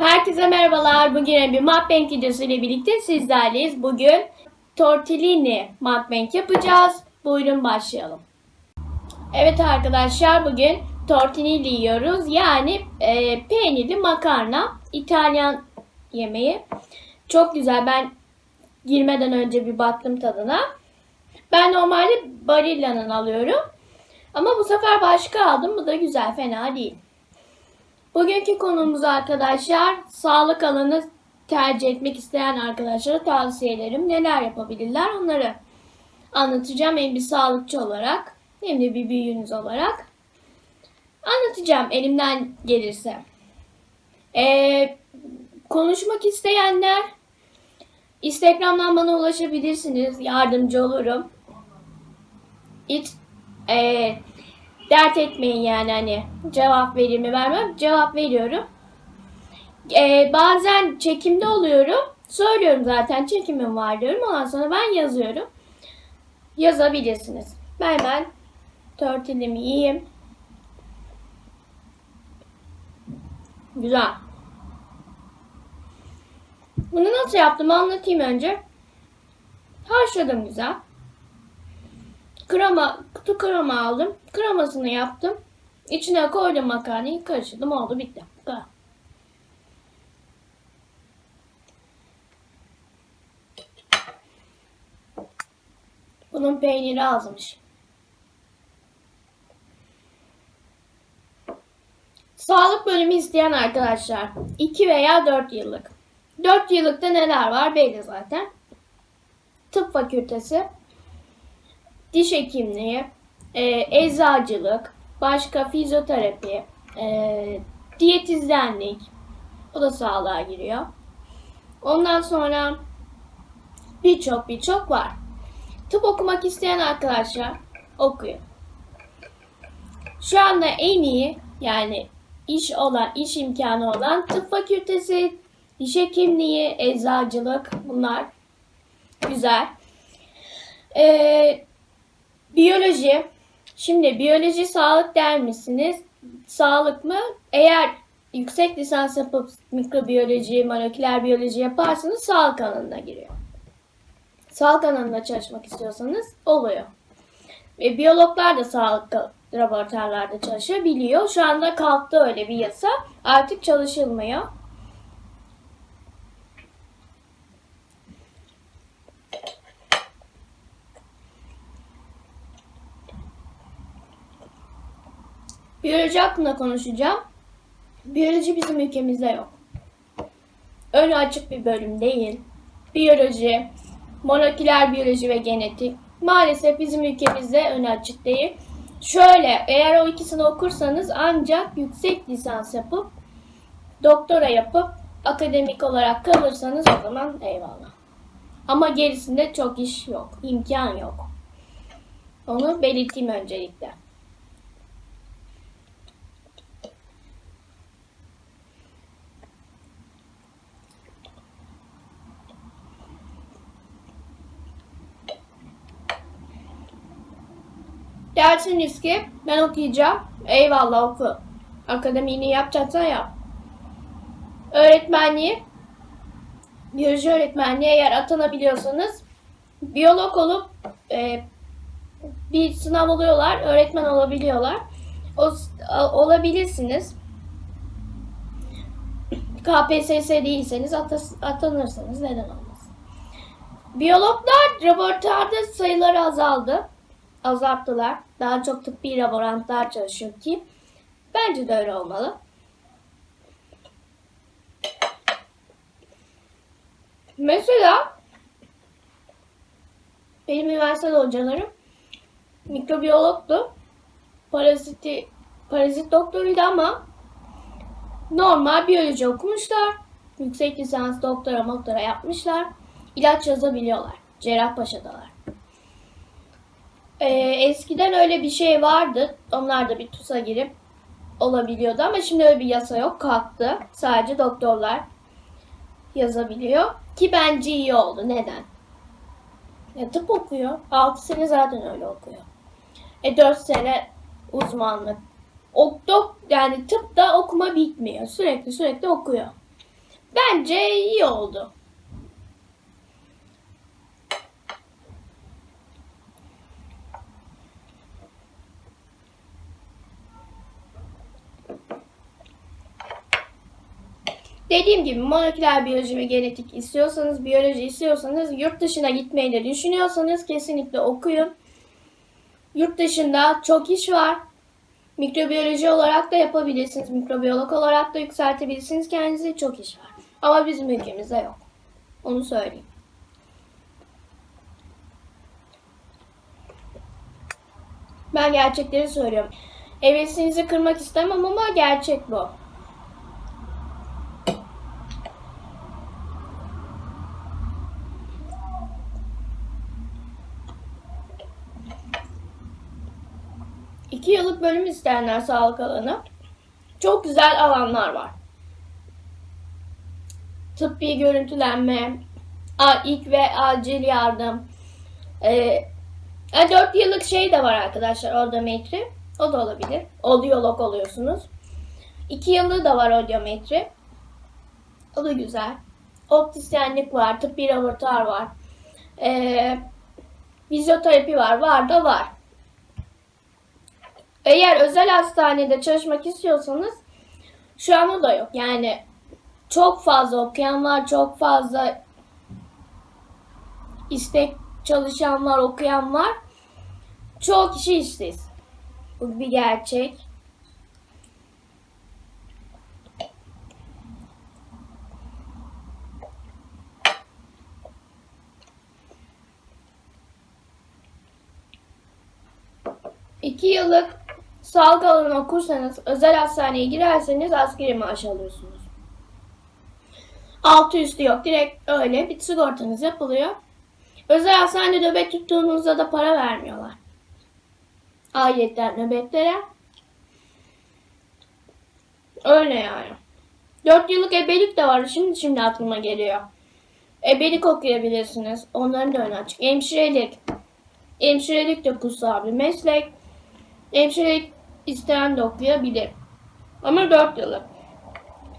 Herkese merhabalar. Bugün bir mukbang videosu ile birlikte sizlerleyiz. Bugün tortellini mukbang yapacağız. Buyurun başlayalım. Evet arkadaşlar bugün tortellini yiyoruz. Yani e, peynirli makarna. İtalyan yemeği. Çok güzel. Ben girmeden önce bir baktım tadına. Ben normalde Barilla'nın alıyorum. Ama bu sefer başka aldım. Bu da güzel. Fena değil. Bugünkü konumuz arkadaşlar sağlık alanı tercih etmek isteyen arkadaşlara tavsiyelerim. Neler yapabilirler onları anlatacağım. Hem bir sağlıkçı olarak hem de bir büyüğünüz olarak. Anlatacağım elimden gelirse. Ee, konuşmak isteyenler Instagram'dan bana ulaşabilirsiniz. Yardımcı olurum. Hiç ee, dert etmeyin yani hani cevap verir mi vermem cevap veriyorum. Ee, bazen çekimde oluyorum. Söylüyorum zaten çekimim var diyorum. Ondan sonra ben yazıyorum. Yazabilirsiniz. Ben hemen tortillimi yiyeyim. Güzel. Bunu nasıl yaptım anlatayım önce. Haşladım güzel. Krema, kutu krema aldım. Kremasını yaptım. İçine koydum makarnayı, karıştırdım. Oldu bitti. Bu kadar. Bunun peyniri azmış. Sağlık bölümü isteyen arkadaşlar 2 veya 4 yıllık. 4 yıllıkta neler var belli zaten. Tıp fakültesi, diş hekimliği, e, eczacılık, başka fizyoterapi, e, diyetizyenlik, o da sağlığa giriyor. Ondan sonra birçok birçok var. Tıp okumak isteyen arkadaşlar okuyor. Şu anda en iyi yani iş olan, iş imkanı olan tıp fakültesi, diş hekimliği, eczacılık bunlar güzel. Ee, biyoloji. Şimdi biyoloji sağlık der misiniz? Sağlık mı? Eğer yüksek lisans yapıp mikrobiyoloji, moleküler biyoloji yaparsanız sağlık alanına giriyor. Sağlık alanında çalışmak istiyorsanız oluyor. Ve biyologlar da sağlık laboratuvarlarda çalışabiliyor. Şu anda kalktı öyle bir yasa. Artık çalışılmıyor. Biyoloji hakkında konuşacağım. Biyoloji bizim ülkemizde yok. Önü açık bir bölüm değil. Biyoloji, moleküler biyoloji ve genetik maalesef bizim ülkemizde önü açık değil. Şöyle eğer o ikisini okursanız ancak yüksek lisans yapıp doktora yapıp akademik olarak kalırsanız o zaman eyvallah. Ama gerisinde çok iş yok, imkan yok. Onu belirteyim öncelikle. Dersiniz ki ben okuyacağım. Eyvallah oku. Akademini yapacaksan yap. Öğretmenliği biyoloji öğretmenliği eğer atanabiliyorsanız biyolog olup e, bir sınav oluyorlar. Öğretmen olabiliyorlar. O, olabilirsiniz. KPSS değilseniz atas, atanırsanız neden olmaz. Biyologlar laboratuvarda sayıları azaldı azalttılar. Daha çok tıbbi laborantlar çalışıyor ki bence de öyle olmalı. Mesela benim üniversitede hocalarım mikrobiyologtu. Paraziti, parazit doktoruydu ama normal biyoloji okumuşlar. Yüksek lisans doktora doktora yapmışlar. İlaç yazabiliyorlar. Cerrahpaşa'dalar. Ee, eskiden öyle bir şey vardı. Onlar da bir TUS'a girip olabiliyordu ama şimdi öyle bir yasa yok. Kalktı. Sadece doktorlar yazabiliyor. Ki bence iyi oldu. Neden? Ya tıp okuyor. 6 sene zaten öyle okuyor. E 4 sene uzmanlık. O, dok, yani tıpta okuma bitmiyor. Sürekli sürekli okuyor. Bence iyi oldu. Dediğim gibi moleküler biyoloji ve genetik istiyorsanız, biyoloji istiyorsanız, yurt dışına gitmeyi de düşünüyorsanız kesinlikle okuyun. Yurt dışında çok iş var. Mikrobiyoloji olarak da yapabilirsiniz. Mikrobiyolog olarak da yükseltebilirsiniz kendinizi. Çok iş var. Ama bizim ülkemizde yok. Onu söyleyeyim. Ben gerçekleri söylüyorum. Hevesinizi kırmak istemem ama gerçek bu. İki yıllık bölüm isteyenler sağlık alanı. Çok güzel alanlar var. Tıbbi görüntülenme, ilk ve acil yardım. Ee, 4 yıllık şey de var arkadaşlar odometri. O da olabilir. Odyolog oluyorsunuz. 2 yıllığı da var odyometri. O da güzel. Optisyenlik var, tıbbi laboratuvar var. Ee, fizyoterapi var, var da var. Eğer özel hastanede çalışmak istiyorsanız şu an o da yok. Yani çok fazla okuyan var, çok fazla istek çalışan var, okuyan var. Çoğu kişi işsiz. Bu bir gerçek. İki yıllık sağlık alanı okursanız, özel hastaneye girerseniz asgari maaş alıyorsunuz. Altı üstü yok. Direkt öyle bir sigortanız yapılıyor. Özel hastanede nöbet tuttuğunuzda da para vermiyorlar. Ayetten nöbetlere. Öyle yani. 4 yıllık ebelik de var. Şimdi şimdi aklıma geliyor. Ebelik okuyabilirsiniz. Onların da önü açık. Hemşirelik. Hemşirelik de kutsal bir meslek. Hemşirelik isteyen de okuyabilir. Ama 4 yıllık.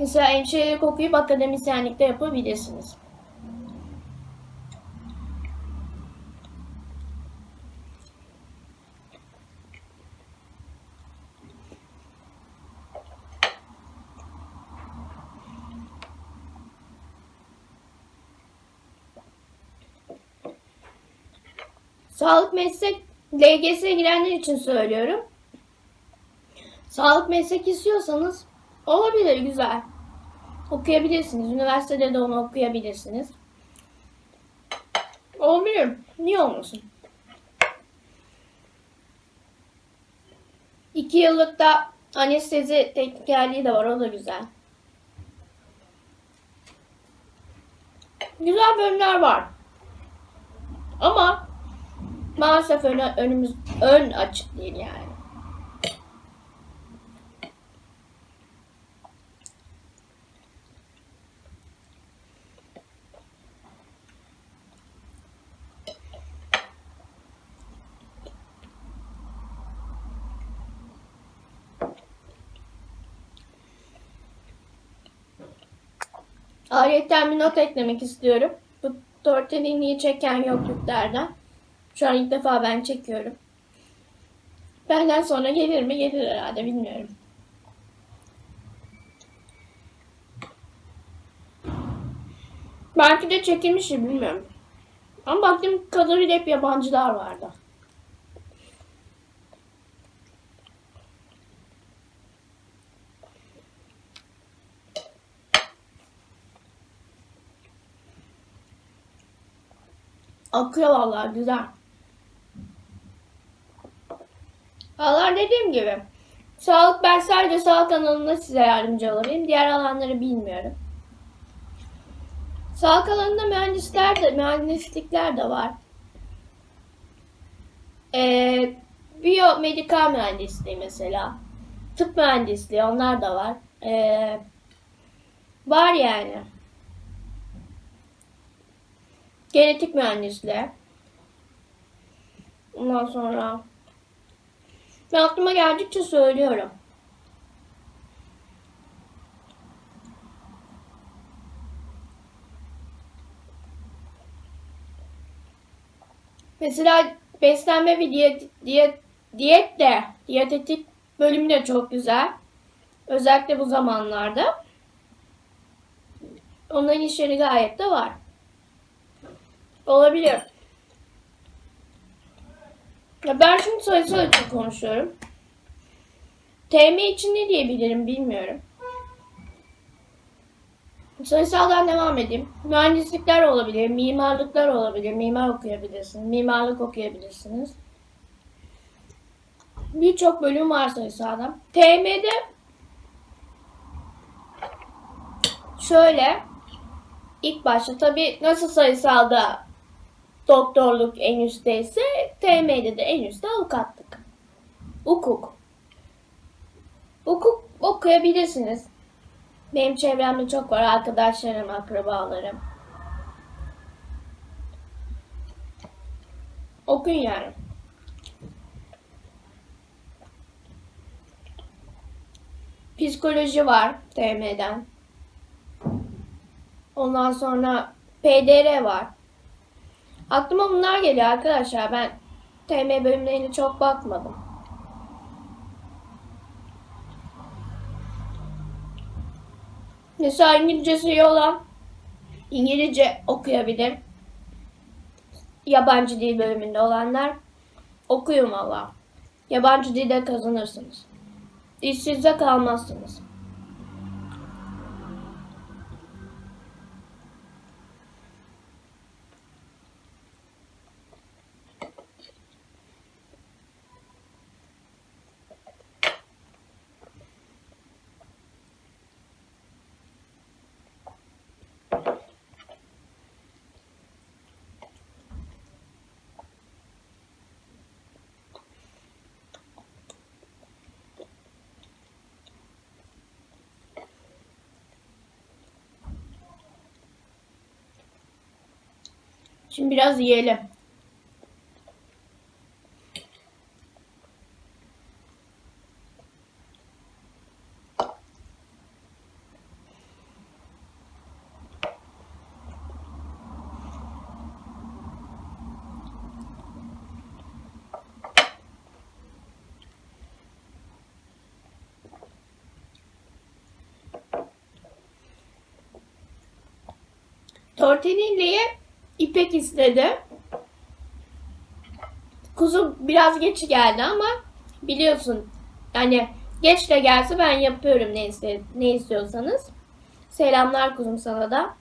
Mesela hemşirelik okuyup akademisyenlik de yapabilirsiniz. Sağlık meslek LGS'ye girenler için söylüyorum. Sağlık meslek istiyorsanız olabilir güzel. Okuyabilirsiniz. Üniversitede de onu okuyabilirsiniz. Olabilir. Niye olmasın? İki yıllık da anestezi teknikerliği de var. O da güzel. Güzel bölümler var. Ama maalesef ön, önümüz ön açık değil yani. Ayrıca bir not eklemek istiyorum. Bu tortellini'yi çeken yok Türklerden. Şu an ilk defa ben çekiyorum. Benden sonra gelir mi? Gelir herhalde bilmiyorum. Belki de çekilmiştir bilmiyorum. Ama baktığım kadarıyla hep yabancılar vardı. Akıyor vallahi güzel. Valla dediğim gibi. Sağlık ben sadece sağlık alanında size yardımcı olabilirim. Diğer alanları bilmiyorum. Sağlık alanında mühendisler de, mühendislikler de var. Ee, biyomedikal mühendisliği mesela. Tıp mühendisliği onlar da var. Ee, var yani. Genetik mühendisliği. Ondan sonra ve aklıma geldikçe söylüyorum. Mesela beslenme ve diyet, diyet, diyet de, diyetetik bölümü de çok güzel. Özellikle bu zamanlarda. Onların işleri gayet de var. Olabilir. Ya ben şimdi sayısal için konuşuyorum. TM için ne diyebilirim bilmiyorum. Sayısaldan devam edeyim. Mühendislikler olabilir, mimarlıklar olabilir. Mimar okuyabilirsiniz, mimarlık okuyabilirsiniz. Birçok bölüm var sayısaldan. TM'de şöyle ilk başta tabii nasıl sayısalda doktorluk en üstteyse TM'de de en üstte avukatlık. Hukuk. Hukuk okuyabilirsiniz. Benim çevremde çok var arkadaşlarım, akrabalarım. Okuyun yani. Psikoloji var TM'den. Ondan sonra PDR var. Aklıma bunlar geliyor arkadaşlar. Ben TM bölümlerine çok bakmadım. Mesela İngilizcesi iyi olan İngilizce okuyabilir. Yabancı dil bölümünde olanlar okuyun valla. Yabancı dilde kazanırsınız. İşsizde kalmazsınız. Şimdi biraz yiyelim. Tortellini'ye İpek istedi. Kuzum biraz geç geldi ama biliyorsun yani geç de gelse ben yapıyorum ne, iste, ne istiyorsanız. Selamlar kuzum sana da.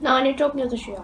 Nane çok yakışıyor.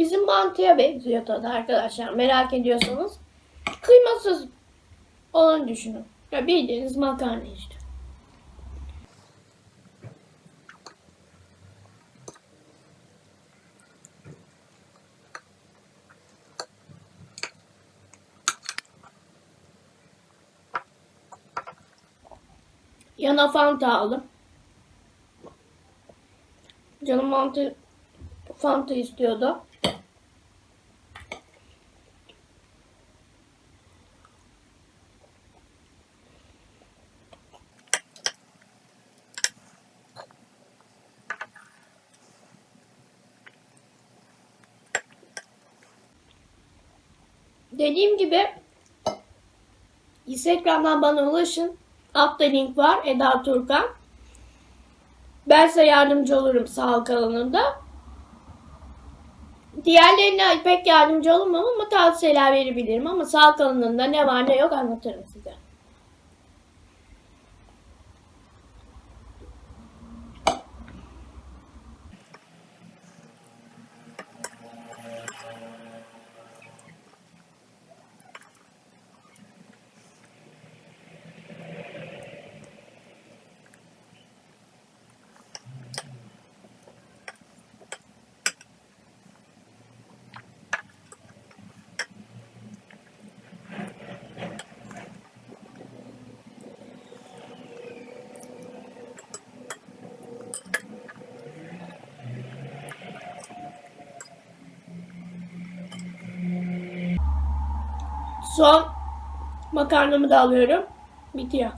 Bizim mantıya benziyor tadı arkadaşlar. Merak ediyorsanız. Kıymasız olanı düşünün. Ya bildiğiniz makarna işte. Yana Fanta aldım. Canım mantı Fanta istiyordu. Dediğim gibi Instagram'dan bana ulaşın. Altta link var Eda Turkan. Ben size yardımcı olurum sağlık alanında. Diğerlerine pek yardımcı olmam ama tavsiyeler verebilirim ama sağlık alanında ne var ne yok anlatırım size. Son makarnamı da alıyorum. Bitiyor.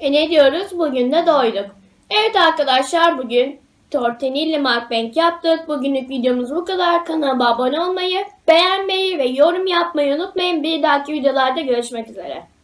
E ne diyoruz? Bugün de doyduk. Evet arkadaşlar bugün tortellini mukbang yaptık. Bugünlük videomuz bu kadar. Kanalıma abone olmayı, beğenmeyi ve yorum yapmayı unutmayın. Bir dahaki videolarda görüşmek üzere.